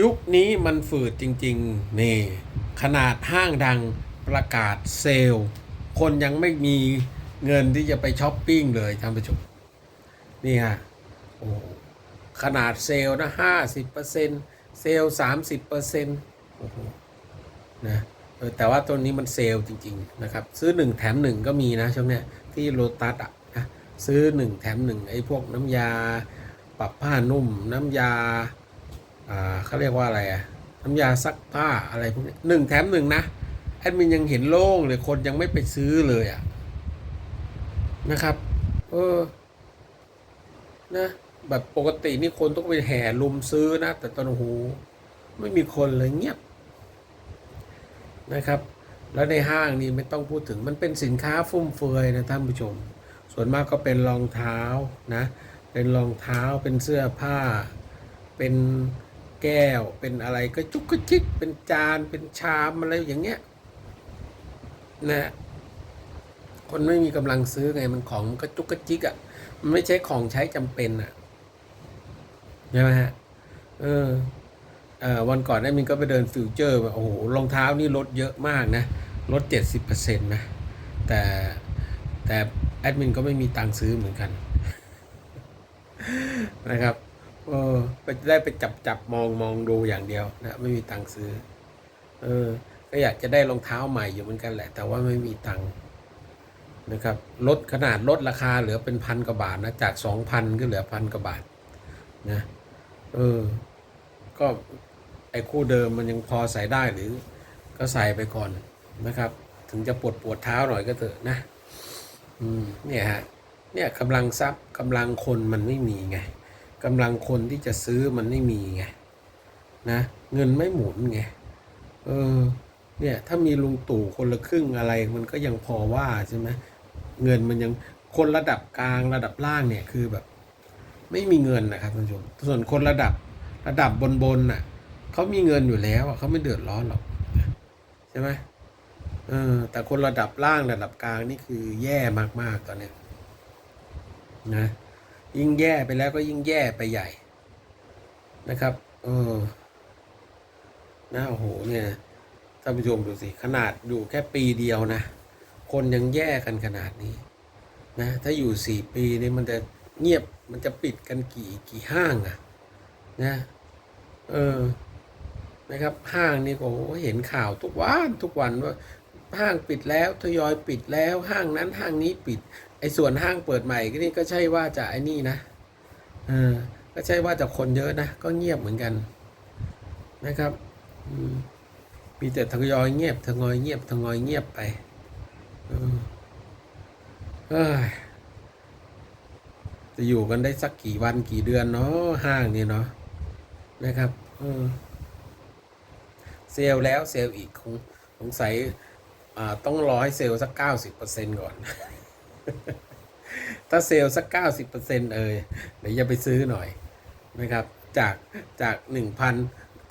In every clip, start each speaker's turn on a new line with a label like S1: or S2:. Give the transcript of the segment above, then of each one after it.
S1: ยุคนี้มันฝืดจริงๆ นี่ ขนาดห้างดังประกาศเซลล์คนยังไม่มีเงินที่จะไปช้อปปิ้งเลยท่านผู้ชมนี่ฮะโอ้ขนาดเซลล์นะห้าสิบเปอร์เซ็นเซลสามสิบเปอร์เซ็นโอ้โหนะแต่ว่าตัวนี้มันเซลล์จริง ๆ นะครับ ซื้อหนึ่งแถมหนึ่งก็มีนะช่วงเนี้ยที่โลตัสอะนะซื้อหนึ่งแถมหนึ่งไอ้พวกน้ำยาปรับผ้านุ่มน้ำยา อ่าเขาเรียกว่าอะไรอะน้ำยาซักผ้าอะไรพวกนี้หนึ่งแถมหนึ่งนะแอดมินยังเห็นโล่งเลยคนยังไม่ไปซื้อเลยอะนะครับ เออ นะ แบบปกตินี่คนต้องไปแห่ลุมซื้อนะ แต่ตอนโอ้โหไม่มีคนเลยเงียบ นะครับ แล้วในห้างนี่ไม่ต้องพูดถึงมันเป็นสินค้าฟุ่มเฟือยนะท่านผู้ชม ส่วนมากก็เป็นรองเท้านะ เป็นรองเท้าเป็นเสื้อผ้า เป็น แก้วเป็นอะไรก็จุกกระจิกเป็นจานเป็นชามอะไรอย่างเงี้ยนะคนไม่มีกำลังซื้อไงมันของมันก็จุกกระจิกอะ่ะ มันไม่ใช่ของใช้จำเป็นอะ่ะใช่ไหมฮะเออเออวันก่อนได้มินก็ไปเดินฟิวเจอร์แบบโอ้โหรองเท้านี่ลดเยอะมากนะลดเจ็ดสิบเปอร์เซ็นต์นะแต่แต่แอดมินก็ไม่มีตังค์ซื้อเหมือนกันนะครับ เออไปได้ไปจับจับมองมองดูอย่างเดียวนะไม่มีตังค์ซื้อ เออ ก็อยากจะได้รองเท้าใหม่อยู่เหมือนกันแหละ แต่ว่าไม่มีตังค์นะครับลดขนาดลดราคาเหลือเป็นพันกว่าบาทนะจากสองพันก็เหลือพันกว่าบาทนะเออ ก็ไอ้คู่เดิมมันยังพอใส่ได้หรือ ก็ใส่ไปก่อนนะครับ ถึงจะปวดปวดเท้าหน่อยก็เถอะนะ อืมเนี่ยฮะเนี่ยกำลังทรัพย์กำลังคนมันไม่มีไง กำลังคนที่จะซื้อมันไม่มีไงนะเงินไม่หมุนไงเออเนี่ยถ้ามีลุงตู่คนละครึ่งอะไรมันก็ยังพอว่าใช่ไหมเงินมันยังคนระดับกลางระดับล่างเนี่ยคือแบบ ไม่มีเงินนะครับท่านผู้ชมส่วนคนระดับระดับบนบนน่ะเขามีเงินอยู่แล้วอะเขาไม่เดือดร้อนหรอกใช่ไหมเออแต่คนระดับล่างระดับกลางนี่คือแย่มากๆตอนเนี้ยนะ ยิ่งแย่ไปแล้วก็ยิ่งแย่ไปใหญ่นะครับเออนะโอ้โหเนี่ยท่านผู้ชมดูสิ ขนาดอยู่แค่ปีเดียวนะ คนยังแย่กันขนาดนี้นะถ้าอยู่สี่ปีนี่มันจะเงียบมันจะปิดกันกี่กี่ห้างอะนะเออนะครับห้างนี่ก็เห็นข่าวทุกวันทุกวันว่าห้างปิดแล้วทยอยปิดแล้วห้างนั้นห้างนี้ปิด ไอ้ส่วนห้างเปิดใหม่ก็นี่ก็ใช่ว่าจะไอ้นี่นะเออก็ใช่ว่าจะคนเยอะนะ ก็เงียบเหมือนกันนะครับมีแต่ทยอยเงียบทยอยเงียบทยอยเงียบไปเออเอ้ยจะอยู่กันได้สักกี่วันกี่เดือนเนาะห้างนี่เนาะนะครับเซลแล้วเซลอีกคงสงสัยต้องรอให้เซลสักเก้าสิบเปอร์เซ็นก่อน ถ้าเซลล์สักเก้าสิบเปอร์เซ็นเอยเดี๋ยวจะไปซื้อหน่อยนะครับ จากจากหนึ่งพัน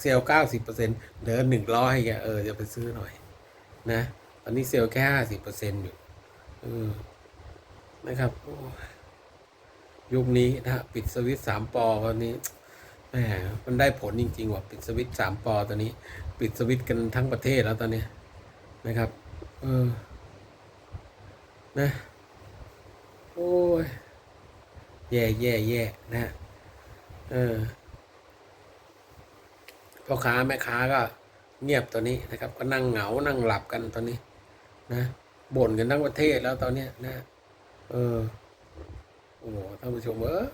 S1: เซลล์เก้าสิบเปอร์เซ็นเหลือหนึ่งร้อยเออจะไปซื้อหน่อยนะตอนนี้เซลล์แค่ห้าสิบเปอร์เซ็นอยู่เออนะครับยุคนี้นะปิดสวิตช์สามปอวันนี้แหมมันได้ผลจริง ๆ ว่ะปิดสวิตช์สามปอตอนนี้ ปิดสวิตช์กันทั้งประเทศแล้วตอนนี้นะครับ เออนะ อ้ย แย่แย่แย่นะ เออพ่อค้าแม่ค้าก็เงียบตอนนี้นะครับ ก็นั่งเหงา นั่งหลับกันตอนนี้ นะบ่นกันทั้งประเทศแล้วตอนเนี้ยนะ เออ โอ้โหท่านผู้ชมเออ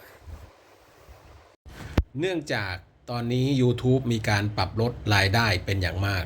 S1: เนื่องจากตอนนี้ YouTube มีการปรับลดรายได้เป็นอย่างมาก